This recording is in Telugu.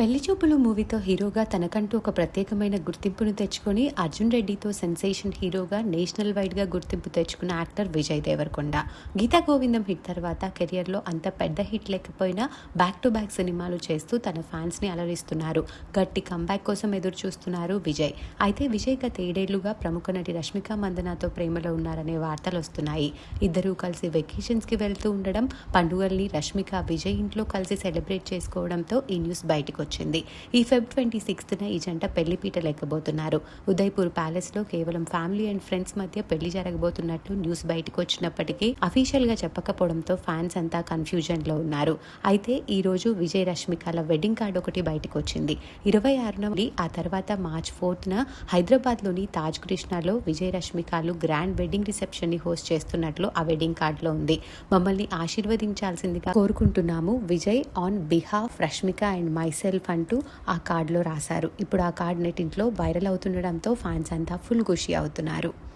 పెళ్ళి చూపులు మూవీతో హీరోగా తనకంటూ ఒక ప్రత్యేకమైన గుర్తింపును తెచ్చుకొని అర్జున్ రెడ్డితో సెన్సేషన్ హీరోగా నేషనల్ వైడ్గా గుర్తింపు తెచ్చుకున్న యాక్టర్ విజయ్ దేవరకొండ. గీతా గోవిందం హిట్ తర్వాత కెరియర్లో అంత పెద్ద హిట్ లేకపోయినా బ్యాక్ టు బ్యాక్ సినిమాలు చేస్తూ తన ఫ్యాన్స్ని అలరిస్తున్నారు. గట్టి కంబ్యాక్ కోసం ఎదురు చూస్తున్నారు విజయ్. అయితే విజయ్ గత ఏడేళ్ళుగా ప్రముఖ నటి రష్మిక మందనాతో ప్రేమలో ఉన్నారనే వార్తలు వస్తున్నాయి. ఇద్దరూ కలిసి వెకేషన్స్కి వెళ్తూ ఉండడం పండుగల్ని రష్మిక విజయ్ ఇంట్లో కలిసి సెలబ్రేట్ చేసుకోవడంతో ఈ న్యూస్ బయటకు వచ్చింది. ఈ ఫెబ్ ట్వంటీ సిక్స్త్న ఈ జంట పెళ్ళిపీట లెక్కబోతున్నారు ఉదయ్పూర్ ప్యాలెస్లో కేవలం ఫ్యామిలీ అండ్ ఫ్రెండ్స్ మధ్య పెళ్ళి జరగబోతున్నట్లు న్యూస్ బయటకు వచ్చినప్పటికీ అఫీషియల్గా చెప్పకపోవడంతో ఫ్యాన్స్ అంతా కన్ఫ్యూజన్లో ఉన్నారు. అయితే ఈ రోజు విజయ్ రష్మికల వెడ్డింగ్ కార్డ్ ఒకటి బయటకు వచ్చింది ఇరవై ఆరున ఆ తర్వాత మార్చ్ ఫోర్త్న హైదరాబాద్లోని తాజ్ కృష్ణలో విజయ్ రష్మికలు గ్రాండ్ వెడ్డింగ్ రిసెప్షన్ని హోస్ట్ చేస్తున్నట్లు ఆ వెడ్డింగ్ కార్డులో ఉంది. మమ్మల్ని ఆశీర్వదించాల్సిందిగా కోరుకుంటున్నాము. Vijay on behalf Rashmika and myself అంటూ ఆ కార్డులో రాశారు. ఇప్పుడు ఆ కార్డ్ నెటింట్లో వైరల్ అవుతుండడంతో ఫ్యాన్స్ అంతా ఫుల్ ఖుషి అవుతున్నారు.